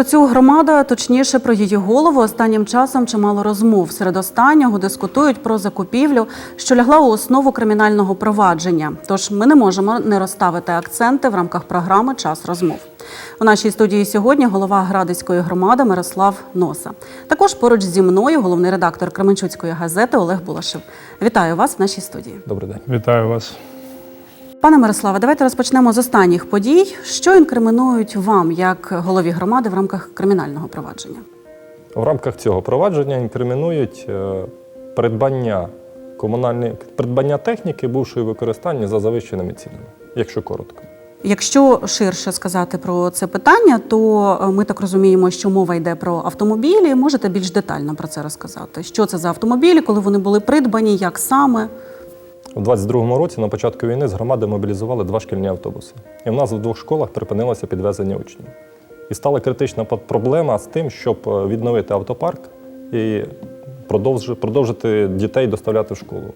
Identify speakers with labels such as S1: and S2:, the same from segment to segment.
S1: Про цю громаду, а точніше про її голову, останнім часом чимало розмов. Серед останнього дискутують про закупівлю, що лягла у основу кримінального провадження. Тож ми не можемо не розставити акценти в рамках програми Час розмов. У нашій студії сьогодні голова Градицької громади Мирослав Носа. Також поруч зі мною головний редактор Кременчуцької газети Олег Булашев. Вітаю вас в нашій студії.
S2: Добрий день.
S3: Вітаю вас.
S1: Пане Мирославе, давайте розпочнемо з останніх подій. Що інкримінують вам як голові громади в рамках кримінального провадження?
S2: В рамках цього провадження інкримінують е, придбання комунальної придбання техніки, бувшої використання за завищеними цінами, якщо коротко.
S1: Якщо ширше сказати про це питання, то е, ми так розуміємо, що мова йде про автомобілі. Можете більш детально про це розказати? Що це за автомобілі, коли вони були придбані, як саме?
S2: У 22-му році на початку війни з громади мобілізували два шкільні автобуси. І в нас в двох школах припинилося підвезення учнів. І стала критична проблема з тим, щоб е, відновити автопарк і продовжити дітей доставляти в школу.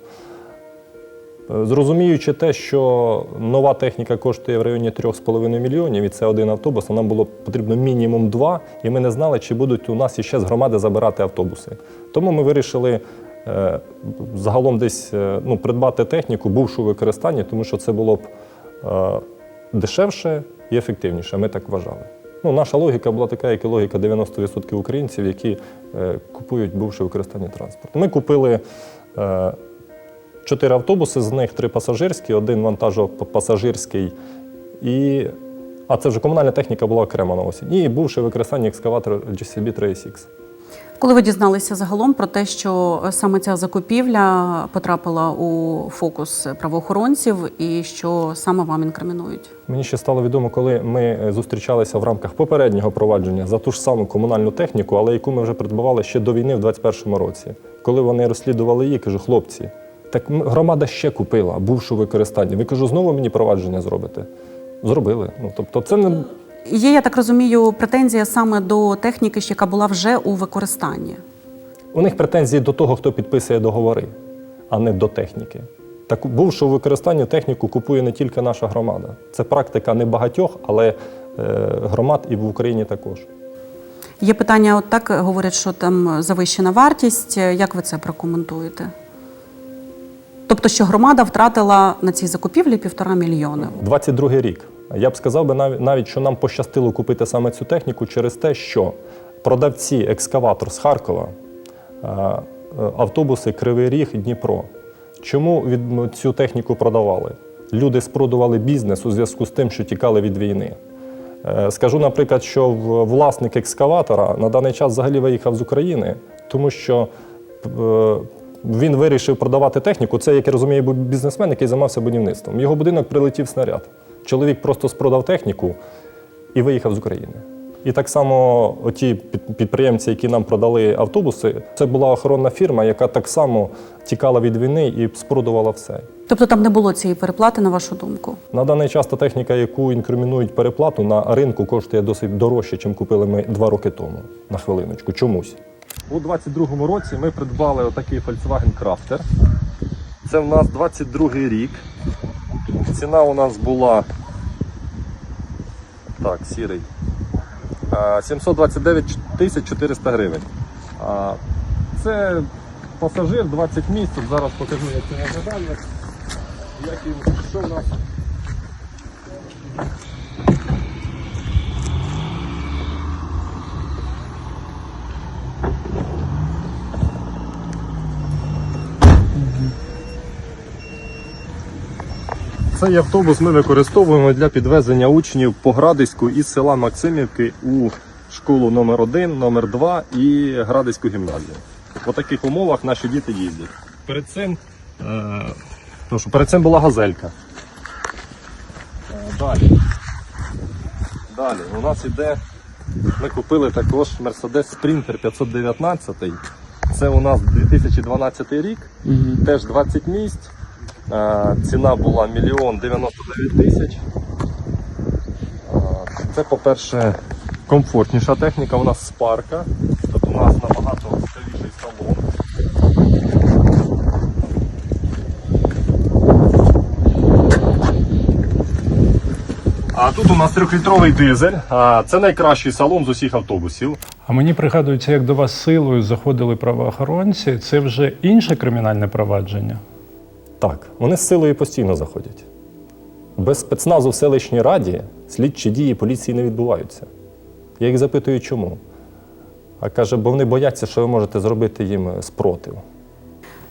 S2: Е, Зрозуміючи те, що нова техніка коштує в районі 3,5 мільйонів, і це один автобус, а нам було потрібно мінімум два, і ми не знали, чи будуть у нас іще з громади забирати автобуси. Тому ми вирішили загалом десь е, ну, придбати техніку, бувшу в використанні, тому що це було б е, дешевше і ефективніше. Ми так вважали. Ну, наша логіка була така, як і логіка 90% українців, які е, купують бувши використання транспорту. Ми купили. Чотири автобуси, з них три пасажирські, один вантажопасажирський. І... А це вже комунальна техніка була окремо на осінь. І бувши використання екскаватор GCB 3SX.
S1: Коли ви дізналися загалом про те, що саме ця закупівля потрапила у фокус правоохоронців, і що саме вам інкримінують?
S2: Мені ще стало відомо, коли ми е, зустрічалися в рамках попереднього провадження за ту ж саму комунальну техніку, але яку ми вже придбавали ще до війни в 21-му році. Коли вони розслідували її, кажу, хлопці, так громада ще купила бувшу використання. Ви кажу, знову мені провадження зробите? Зробили. Ну тобто, це не
S1: Є, я так розумію, претензія саме до техніки, яка була вже у використанні.
S2: У них претензії до того, хто підписує договори, а не до техніки. Так бувши у використанні техніку купує не тільки наша громада. Це практика не багатьох, але е, громад і в Україні також.
S1: Є питання, от так говорять, що там завищена вартість. Як ви це прокоментуєте? Тобто, що громада втратила на цій закупівлі півтора мільйони.
S2: 22 рік. Я б сказав би навіть, що нам пощастило купити саме цю техніку через те, що продавці екскаватор з Харкова, е, е, автобуси Кривий Ріг Дніпро. Чому від цю техніку продавали? Люди спродували бізнес у зв'язку з тим, що тікали від війни. Е, Скажу, наприклад, що власник екскаватора на даний час взагалі виїхав з України, тому що він вирішив продавати техніку. Це, як я розумію, був бізнесмен, який займався будівництвом. Його будинок прилетів снаряд. Чоловік просто спродав техніку і виїхав з України. І так само під- підприємці, які нам продали автобуси, це була охоронна фірма, яка так само тікала від війни і спродувала все.
S1: Тобто там не було цієї переплати, на вашу думку.
S2: На даний час та техніка, яку інкримінують переплату, на ринку коштує досить дорожче, ніж купили ми два роки тому. На хвилиночку. Чомусь. У 22-му році ми придбали отакий Volkswagen Crafter. Це в нас 22-й рік. Ціна у нас була. Так, сірий. Е, 729 тисяч 400 гривень. Це пасажир 20 місць. Зараз покажу, як це виглядає. Як він, що в нас Цей автобус ми використовуємо для підвезення учнів по Градиську із села Максимівки у школу номер 1 номер 2 і Градиську гімназію. В таких умовах наші діти їздять. Перед цим, е, прошу, перед цим була газелька. Е, далі. Далі у нас іде. Ми купили також Mercedes Sprinter 519. Це у нас 2012 рік, теж 20 місць. Е, Ціна була 1 99 тисяч. Е, Це, по-перше, комфортніша техніка, у нас спарка, тобто у нас набагато цікавіший салон. А тут у нас трьохлітровий дизель. А, Це найкращий салон з усіх автобусів.
S3: А мені пригадується, як до вас силою заходили правоохоронці. Це вже інше кримінальне провадження.
S2: Так, вони з силою постійно заходять. Без спецназу в селищній раді слідчі дії поліції не відбуваються. Я їх запитую, чому. А каже, бо вони бояться, що ви можете зробити їм спротив.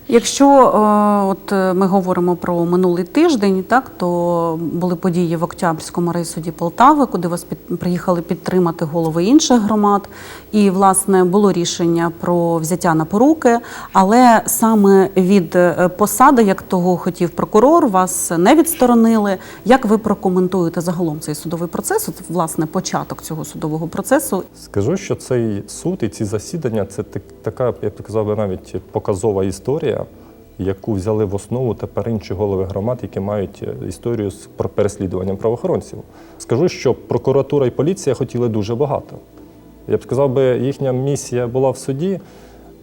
S1: Якщо е, от е, ми говоримо про минулий тиждень, так то були події в Октябрьському райсуді Полтави, куди вас під, приїхали підтримати голови інших громад. І власне було рішення про взяття на поруки, але саме від е, посади, як того хотів прокурор, вас не відсторонили. Як ви прокоментуєте загалом цей судовий процес? От власне початок цього судового процесу?
S2: Скажу, що цей суд і ці засідання це так- така, я б казав навіть показова історія, яку взяли в основу тепер інші голови громад, які мають е, історію з переслідуванням правоохоронців. Скажу, що прокуратура і поліція хотіли дуже багато. Я б сказав би, їхня місія була в суді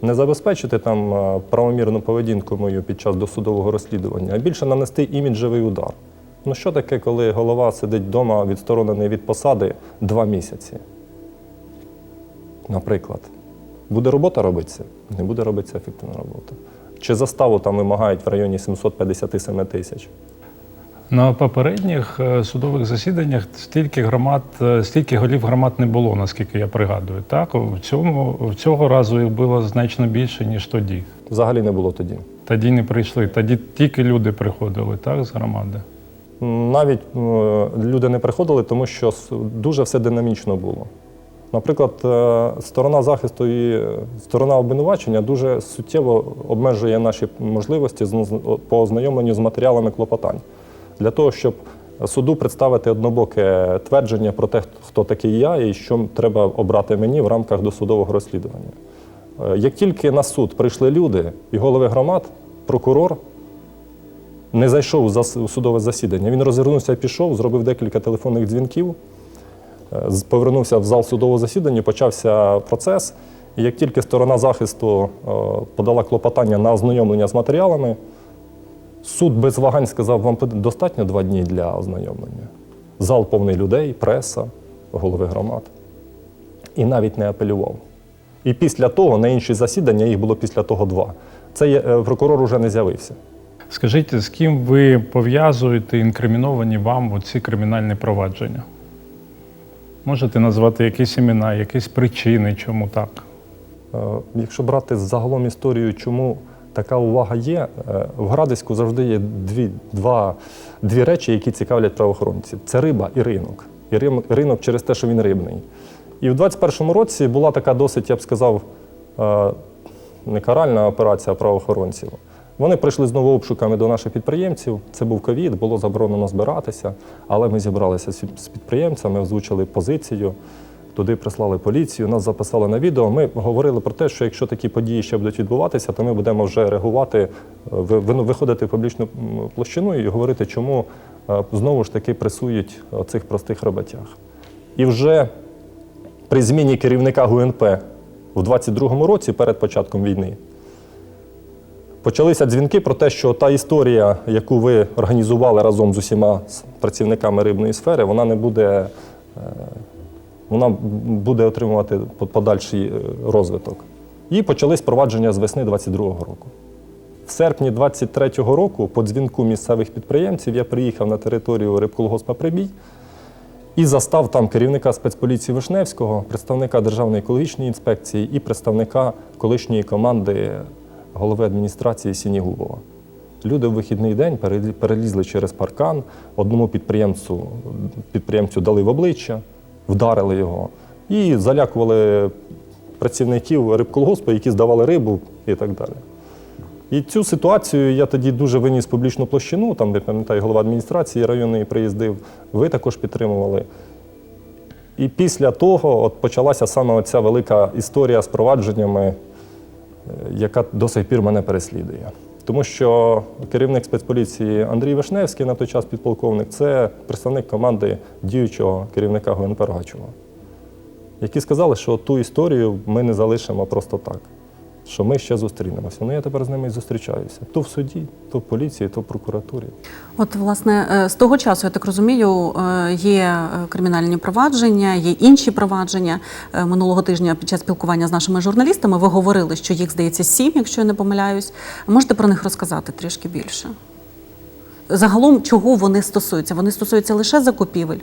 S2: не забезпечити там е, правомірну поведінку мою під час досудового розслідування, а більше нанести іміджевий удар. Ну що таке, коли голова сидить вдома, відсторонений від посади два місяці? Наприклад, буде робота робитися? Не буде робитися ефективна робота. Чи заставу там вимагають в районі 757 тисяч?
S3: На попередніх е, судових засіданнях стільки громад, е, стільки голів громад не було, наскільки я пригадую. Так, в цьому в цього разу їх було значно більше, ніж тоді.
S2: Взагалі не було тоді.
S3: Тоді не прийшли. Тоді тільки люди приходили, так, з громади.
S2: Навіть е, люди не приходили, тому що дуже все динамічно було. Наприклад, е, сторона захисту і е, сторона обвинувачення дуже суттєво обмежує наші можливості по ознайомленню з матеріалами клопотань. Для того, щоб суду представити однобоке твердження про те, хто такий я і що треба обрати мені в рамках досудового розслідування. Е, Як тільки на суд прийшли люди і голови громад, прокурор не зайшов у судове засідання. Він розвернувся і пішов, зробив декілька телефонних дзвінків, повернувся в зал судового засідання, почався процес. І як тільки сторона захисту е, подала клопотання на ознайомлення з матеріалами, суд без вагань сказав, вам достатньо два дні для ознайомлення. Зал повний людей, преса, голови громад. І навіть не апелював. І після того, на інші засідання, їх було після того два. Цей е, прокурор уже не з'явився.
S3: Скажіть, з ким ви пов'язуєте інкриміновані вам оці кримінальні провадження? Можете назвати якісь імена, якісь причини, чому так?
S2: Е, Якщо брати загалом історію, чому така увага є, е, в Градиську завжди є дві, два, дві речі, які цікавлять правоохоронців: це риба і ринок. І ринок через те, що він рибний. І в 21-му році була така досить, я б сказав, е, не каральна операція правоохоронців. Вони прийшли знову обшуками до наших підприємців. Це був ковід, було заборонено збиратися, але ми зібралися з підприємцями, озвучили позицію. Туди прислали поліцію, нас записали на відео. Ми говорили про те, що якщо такі події ще будуть відбуватися, то ми будемо вже реагувати, е, ви- виходити в публічну площину і говорити, чому е, знову ж таки пресують цих простих роботяг. І вже при зміні керівника ГУНП в 22-му році, перед початком війни, почалися дзвінки про те, що та історія, яку ви організували разом з усіма працівниками рибної сфери, вона не буде, е, вона буде отримувати подальший е, розвиток. І почались провадження з весни 22-го року. В серпні 23-го року, по дзвінку місцевих підприємців, я приїхав на територію рибколгоспа Прибій і застав там керівника спецполіції Вишневського, представника Державної екологічної інспекції і представника колишньої команди голови адміністрації Сінігубова. Люди в вихідний день перелізли через паркан, одному підприємцю, підприємцю дали в обличчя, вдарили його і залякували працівників рибколгоспу, які здавали рибу і так далі. І цю ситуацію я тоді дуже виніс публічну площину. Там, де пам'ятаю, голова адміністрації районної приїздив. Ви також підтримували. І після того от почалася саме оця велика історія з провадженнями, яка до сих пір мене переслідує. Тому що керівник спецполіції Андрій Вишневський, на той час підполковник, це представник команди діючого керівника ГУНП Рогачова, які сказали, що ту історію ми не залишимо просто так що ми ще зустрінемося. Ну я тепер з ними і зустрічаюся. То в суді, то в поліції, то в прокуратурі.
S1: От, власне, е, з того часу, я так розумію, е, є е, кримінальні провадження, є інші провадження. Минулого тижня під час спілкування з нашими журналістами ви говорили, що їх здається сім, якщо я не помиляюсь. Можете про них розказати трішки більше? Загалом, чого вони стосуються? Вони стосуються лише закупівель.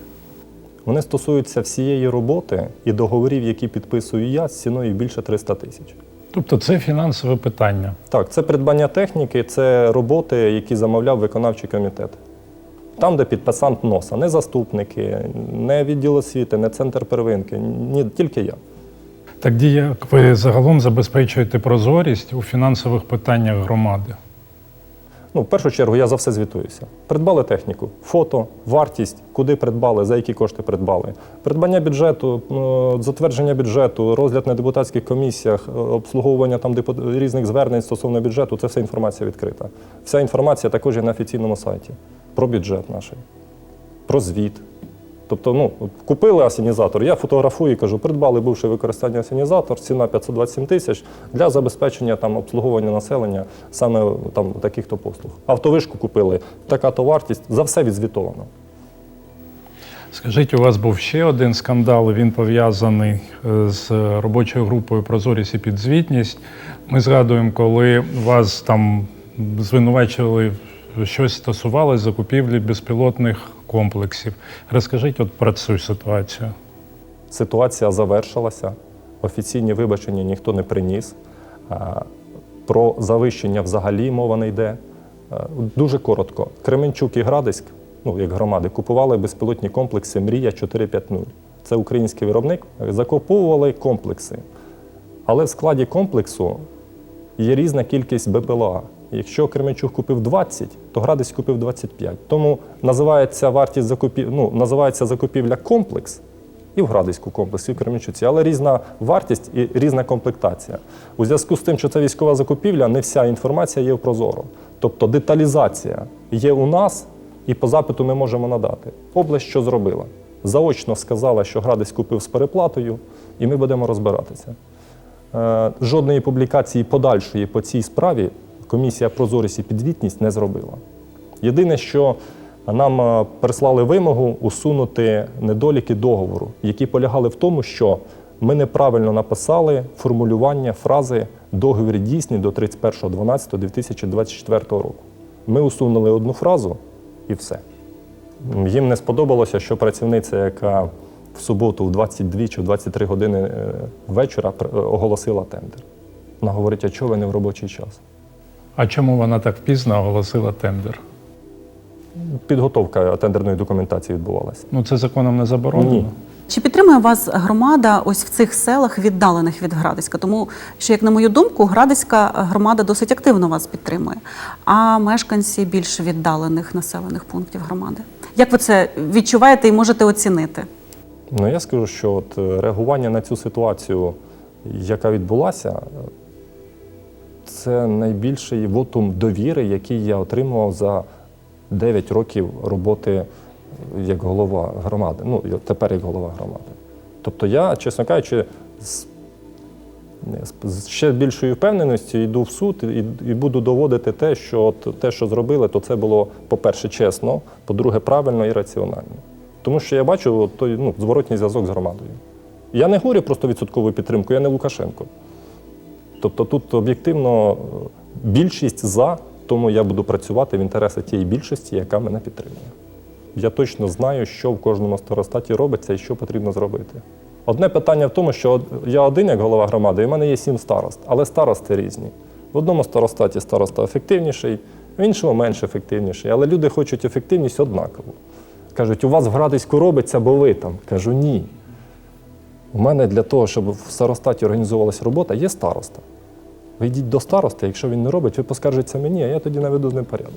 S2: Вони стосуються всієї роботи і договорів, які підписую я з ціною більше 300 тисяч.
S3: Тобто це фінансове питання.
S2: Так, це придбання техніки, це роботи, які замовляв виконавчий комітет. Там, де підписант носа, не заступники, не відділ освіти, не центр первинки, ні, тільки я.
S3: Так як ви загалом забезпечуєте прозорість у фінансових питаннях громади?
S2: Ну, в першу чергу я за все звітуюся. Придбали техніку, фото, вартість, куди придбали, за які кошти придбали. Придбання бюджету, ну, затвердження бюджету, розгляд на депутатських комісіях, е, обслуговування там різних звернень стосовно бюджету це вся інформація відкрита. Вся інформація також є на офіційному сайті про бюджет наш, про звіт. Тобто, ну, купили асенізатор, я фотографую і кажу, придбали бувший використання асенізатор, ціна 527 тисяч для забезпечення там, обслуговування населення саме там, таких-то послуг. Автовишку купили, така то вартість, за все відзвітовано.
S3: Скажіть, у вас був ще один скандал, він пов'язаний е, з робочою групою Прозорість і підзвітність. Ми згадуємо, коли вас там звинувачували, щось стосувалось закупівлі безпілотних комплексів. Розкажіть от про цю ситуацію.
S2: Ситуація завершилася, офіційні вибачення ніхто не приніс. Про завищення взагалі мова не йде. Дуже коротко. Кременчук і Градиськ, ну як громади, купували безпілотні комплекси Мрія 450. Це український виробник. Закуповували комплекси. Але в складі комплексу є різна кількість БПЛА. Якщо Кременчук купив 20, то Градиськ купив 25. Тому називається вартість закупів... ну, називається закупівля комплекс і в Градиську комплексі, і в Кременчуці, але різна вартість і різна комплектація. У зв'язку з тим, що це військова закупівля, не вся інформація є в Прозоро. Тобто деталізація є у нас, і по запиту ми можемо надати. Область що зробила? Заочно сказала, що Градиськ купив з переплатою, і ми будемо розбиратися. Е, Жодної публікації подальшої по цій справі комісія прозорість і підзвітність не зробила. Єдине, що нам е, прислали вимогу усунути недоліки договору, які полягали в тому, що ми неправильно написали формулювання фрази договір дійсний до 31.12.2024 року. Ми усунули одну фразу і все. Їм не сподобалося, що працівниця, яка в суботу в 22 чи в 23 години е, вечора оголосила тендер. Вона говорить, а чого ви не в робочий час?
S3: А чому вона так пізно оголосила тендер?
S2: Підготовка тендерної документації відбувалася.
S3: Ну це законом не заборонено.
S2: Ні.
S1: Чи підтримує вас громада ось в цих селах, віддалених від Градиська? Тому що, як на мою думку, Градиська громада досить активно вас підтримує, а мешканці більш віддалених населених пунктів громади. Як ви це відчуваєте і можете оцінити?
S2: Ну я скажу, що от е, реагування на цю ситуацію, яка відбулася, це найбільший вотум довіри, який я отримував за 9 років роботи як голова громади. Ну, тепер як голова громади. Тобто я, чесно кажучи, з, з- ще більшою впевненістю йду в суд і, і буду доводити те, що от, те, що зробили, то це було, по-перше, чесно, по-друге, правильно і раціонально. Тому що я бачу той ну, зворотній зв'язок з громадою. Я не говорю про 100% підтримку, я не Лукашенко. Тобто тут об'єктивно е, більшість за, тому я буду працювати в інтересах тієї більшості, яка мене підтримує. Я точно знаю, що в кожному старостаті робиться і що потрібно зробити. Одне питання в тому, що я один як голова громади, і в мене є сім старост, але старости різні. В одному старостаті староста ефективніший, в іншому менш ефективніший. Але люди хочуть ефективність однакову. Кажуть, у вас в Градиську робиться, бо ви там. Кажу, ні. У мене для того, щоб в старостаті організовувалася робота, є староста. Ви йдіть до староста, якщо він не робить, ви поскаржиться мені, а я тоді наведу з ним порядок.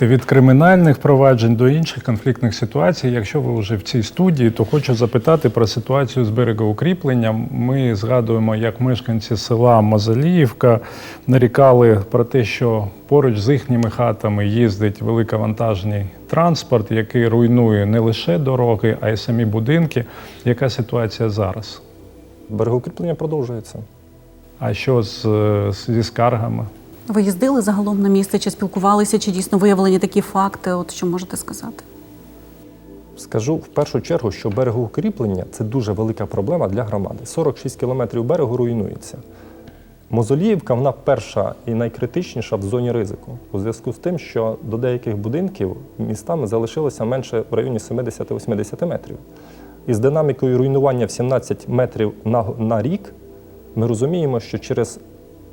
S3: Від кримінальних проваджень до інших конфліктних ситуацій, якщо ви вже в цій студії, то хочу запитати про ситуацію з берегоукріплення. Ми згадуємо, як мешканці села Мазаліївка нарікали про те, що поруч з їхніми хатами їздить великовантажний транспорт, який руйнує не лише дороги, а й самі будинки. Яка ситуація зараз?
S2: Берегоукріплення продовжується.
S3: А що з, зі скаргами?
S1: Ви їздили загалом на місце, чи спілкувалися, чи дійсно виявлені такі факти? От що можете сказати?
S2: Скажу в першу чергу, що берегоукріплення це дуже велика проблема для громади. 46 кілометрів берегу руйнується. Мозоліївка вона перша і найкритичніша в зоні ризику у зв'язку з тим, що до деяких будинків містами залишилося менше в районі 70-80 метрів. І з динамікою руйнування в 17 метрів на, на рік ми розуміємо, що через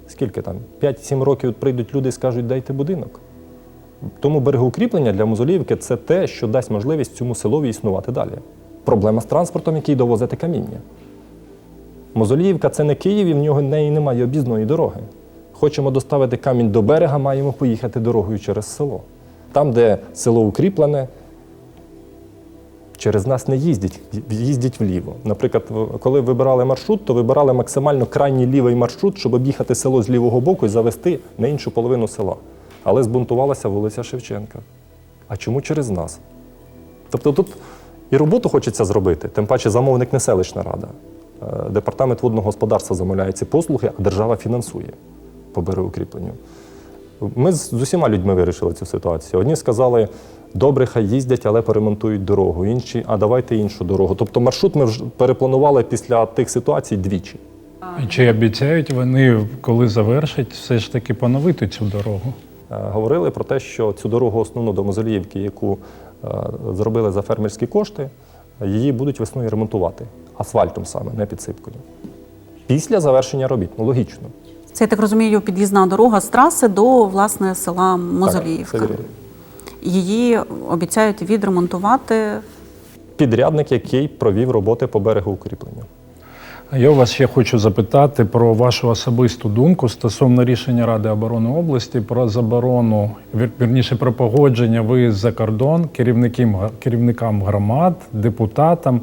S2: скільки там 5-7 років прийдуть люди і скажуть, дайте будинок. Тому берегоукріплення для Мозоліївки це те, що дасть можливість цьому селові існувати далі. Проблема з транспортом, який довозити каміння. Мозоліївка це не Київ, і в нього неї немає об'їзної дороги. Хочемо доставити камінь до берега, маємо поїхати дорогою через село. Там, де село укріплене, через нас не їздять, їздять вліво. Наприклад, коли вибирали маршрут, то вибирали максимально крайній лівий маршрут, щоб об'їхати село з лівого боку і завести на іншу половину села. Але збунтувалася вулиця Шевченка. А чому через нас? Тобто тут і роботу хочеться зробити, тим паче замовник не селищна рада. Е, Департамент водного господарства замовляє ці послуги, а держава фінансує по берегоукріпленню. Ми з усіма людьми вирішили цю ситуацію. Одні сказали, добре, хай їздять, але поремонтують дорогу. Інші, а давайте іншу дорогу. Тобто маршрут ми вже перепланували після тих ситуацій двічі.
S3: Чи обіцяють вони, коли завершать, все ж таки поновити цю дорогу?
S2: Е, Говорили про те, що цю дорогу основну до Мозоліївки, яку е, зробили за фермерські кошти, її будуть весною ремонтувати асфальтом саме, не підсипкою. Після завершення робіт, ну логічно.
S1: Це я так розумію, під'їзна дорога з траси до власне села Мозоліївка.
S2: вірно.
S1: Її обіцяють відремонтувати.
S2: Підрядник, який провів роботи по берегу укріплення.
S3: Я у вас ще хочу запитати про вашу особисту думку стосовно рішення Ради оборони області про заборону, вірніше про погодження виїзд за кордон керівникам, керівникам громад, депутатам.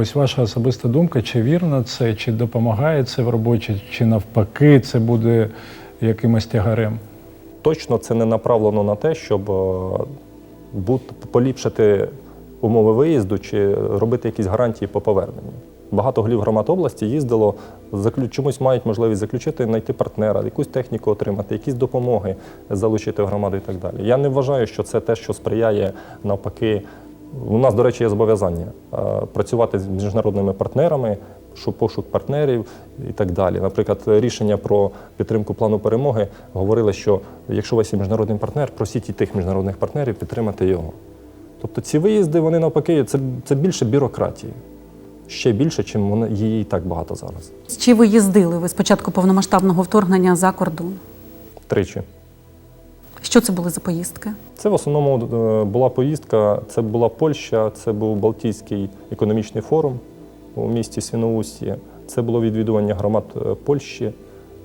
S3: Ось ваша особиста думка, чи вірно це, чи допомагає це в роботі, чи навпаки це буде якимось тягарем?
S2: Точно це не направлено на те, щоб е, поліпшити умови виїзду чи робити якісь гарантії по поверненню. Багато голів громад області їздило, чомусь мають можливість заключити, знайти партнера, якусь техніку отримати, якісь допомоги залучити в громаду і так далі. Я не вважаю, що це те, що сприяє навпаки. У нас, до речі, є зобов'язання е, працювати з міжнародними партнерами, пошук партнерів і так далі. Наприклад, рішення про підтримку плану перемоги говорили, що якщо у вас є міжнародний партнер, просіть і тих міжнародних партнерів підтримати його. Тобто ці виїзди, вони навпаки, це, це більше бюрократії. Ще більше, чим вони її і так багато зараз.
S1: Чи ви їздили ви з початку повномасштабного вторгнення за кордон?
S2: Тричі.
S1: Що це були за поїздки?
S2: Це в основному е, була поїздка, це була Польща, це був Балтійський економічний форум у місті Свіноусті, це було відвідування громад е, Польщі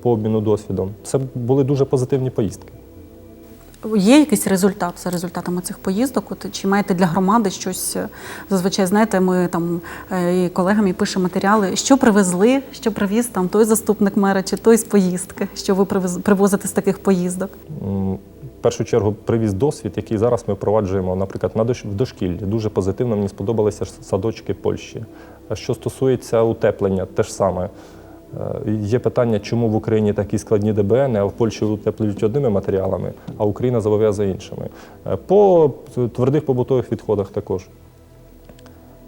S2: по обміну досвідом. Це були дуже позитивні поїздки.
S1: Є якийсь результат за результатами цих поїздок? От, чи маєте для громади щось? е, Зазвичай знаєте, ми там і колегам і пишемо матеріали, що привезли, що привіз там той заступник мера чи той з поїздки, що ви привозите з таких поїздок.
S2: Першу чергу привіз досвід, який зараз ми впроваджуємо, наприклад, на дош- в дошкіллі. Дуже позитивно мені сподобалися садочки Польщі. Що стосується утеплення, те ж саме. Е, Є питання, чому в Україні такі складні ДБН, а в Польщі утеплюють одними матеріалами, а Україна зобов'язує іншими. Е, По твердих побутових відходах також.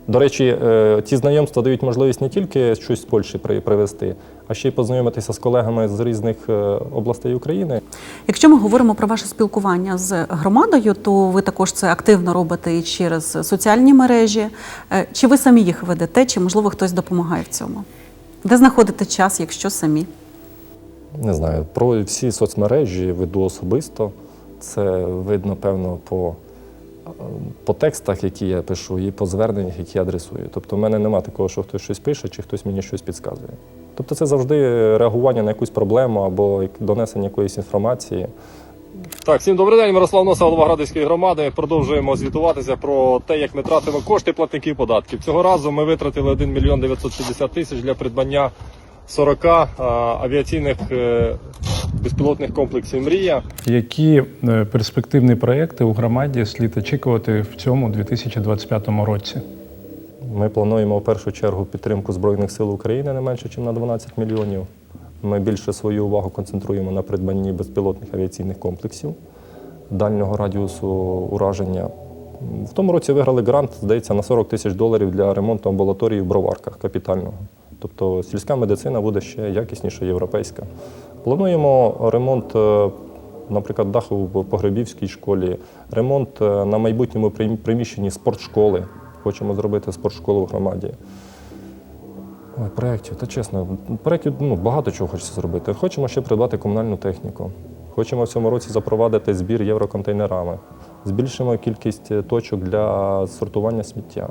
S2: До речі, е, ці знайомства дають можливість не тільки щось з Польщі привезти, а ще й познайомитися з колегами з різних е, областей України.
S1: Якщо ми говоримо про ваше спілкування з громадою, то ви також це активно робите і через соціальні мережі. Е, Чи ви самі їх ведете, чи можливо хтось допомагає в цьому? Де знаходите час, якщо самі?
S2: Не знаю, про всі соцмережі веду особисто. Це видно, певно, по, по текстах, які я пишу, і по зверненнях, які я адресую. Тобто, в мене немає такого, що хтось щось пише, чи хтось мені щось підказує. Тобто, це завжди реагування на якусь проблему або донесення якоїсь інформації. Так, всім добрий день, Мирослав Носа, голова громади. Продовжуємо звітуватися про те, як ми тратимо кошти платників податків. Цього разу ми витратили 1 мільйон 960 тисяч для придбання 40 а, авіаційних е, безпілотних комплексів Мрія.
S3: Які е, перспективні проекти у громаді слід очікувати в цьому 2025 році?
S2: Ми плануємо в першу чергу підтримку Збройних сил України не менше, ніж на 12 мільйонів. Ми більше свою увагу концентруємо на придбанні безпілотних авіаційних комплексів дальнього радіусу ураження. В тому році виграли грант, здається, на 40 тисяч доларів для ремонту амбулаторії в броварках капітального. Тобто сільська медицина буде ще якісніша європейська. Плануємо ремонт, е, наприклад, даху в погребівській школі, ремонт е, на майбутньому приміщенні спортшколи. Хочемо зробити спортшколу в громаді. Ой, проєктів, та чесно, проєктів ну, багато чого хочеться зробити. Хочемо ще придбати комунальну техніку. Хочемо в цьому році запровадити збір євроконтейнерами. Збільшимо кількість е, точок для сортування сміття,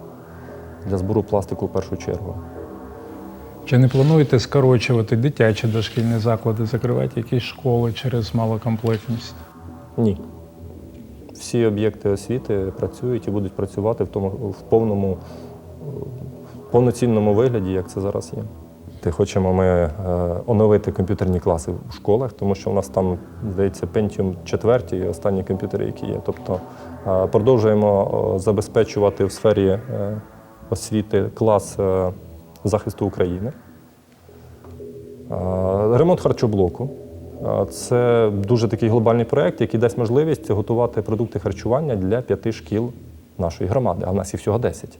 S2: для збору пластику в першу чергу.
S3: Чи не плануєте скорочувати дитячі дошкільні заклади, закривати якісь школи через малокомплектність?
S2: Ні. Всі об'єкти освіти працюють і будуть працювати в тому в повному в повноцінному вигляді, як це зараз є. Ти хочемо ми е, оновити комп'ютерні класи в школах, тому що у нас там, здається, Pentium 4 і останні комп'ютери, які є. Тобто е, продовжуємо е, забезпечувати в сфері е, освіти клас е, захисту України. Ремонт харчоблоку. Це дуже такий глобальний проєкт, який дасть можливість готувати продукти харчування для п'яти шкіл нашої громади, а в нас їх всього 10.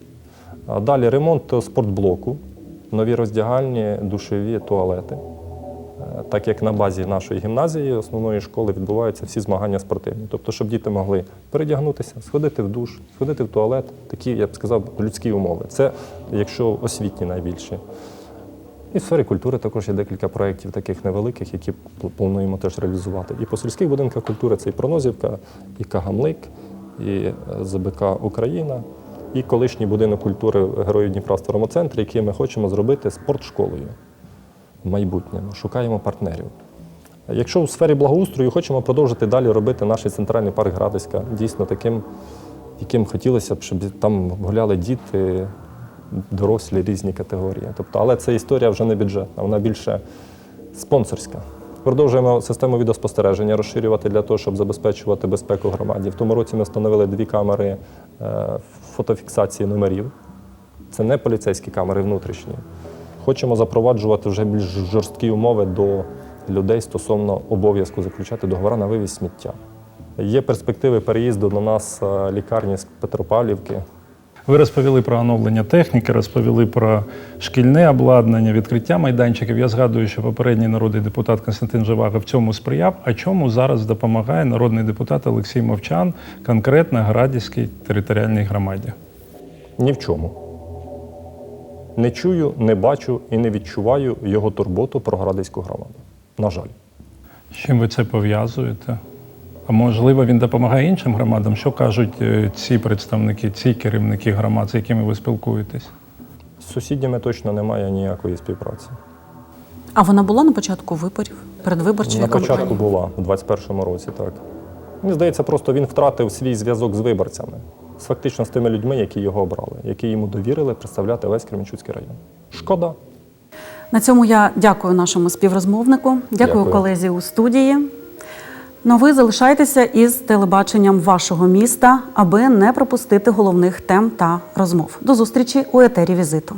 S2: Далі ремонт спортблоку, нові роздягальні, душові, туалети. Так як на базі нашої гімназії, основної школи, відбуваються всі змагання спортивні. Тобто, щоб діти могли передягнутися, сходити в душ, сходити в туалет, такі, я б сказав, людські умови. Це якщо освітні найбільші. І в сфері культури також є декілька проєктів таких невеликих, які плануємо теж реалізувати. І по сільських будинках культури це і Пронозівка, і Кагамлик, і е, ЗБК Україна, і колишній будинок культури Героїв Дніпра в старому центрі, який ми хочемо зробити спортшколою майбутньому. Шукаємо партнерів. Якщо у сфері благоустрою хочемо продовжити далі робити наш центральний парк Градиська дійсно таким, яким хотілося б, щоб там гуляли діти, дорослі різні категорії. Тобто, але це історія вже не бюджетна, вона більше спонсорська. Продовжуємо систему відеоспостереження розширювати для того, щоб забезпечувати безпеку громаді. В тому році ми встановили дві камери е, фотофіксації номерів. Це не поліцейські камери внутрішні. Хочемо запроваджувати вже більш жорсткі умови до людей стосовно обов'язку заключати договори на вивіз сміття. Є перспективи переїзду до нас е, лікарні з Петропавлівки.
S3: Ви розповіли про оновлення техніки, розповіли про шкільне обладнання, відкриття майданчиків. Я згадую, що попередній народний депутат Константин Живаго в цьому сприяв. А чому зараз допомагає народний депутат Олексій Мовчан конкретно Градівській територіальній громаді?
S2: Ні в чому. Не чую, не бачу і не відчуваю його турботу про Градиську громаду. На жаль.
S3: З чим ви це пов'язуєте? А можливо, він допомагає іншим громадам? Що кажуть е, ці представники, ці керівники громад, з якими ви спілкуєтесь?
S2: З сусідями точно немає ніякої співпраці.
S1: А вона була на початку виборів, передвиборчої
S2: На початку була у 21-му році, так. Мені здається, просто він втратив свій зв'язок з виборцями, з фактично з тими людьми, які його обрали, які йому довірили представляти весь Кременчуцький район. Шкода.
S1: На цьому я дякую нашому співрозмовнику, дякую,
S2: Дякую.
S1: колезі у студії. Ну, ви залишайтеся із телебаченням вашого міста, аби не пропустити головних тем та розмов. До зустрічі у етері візиту.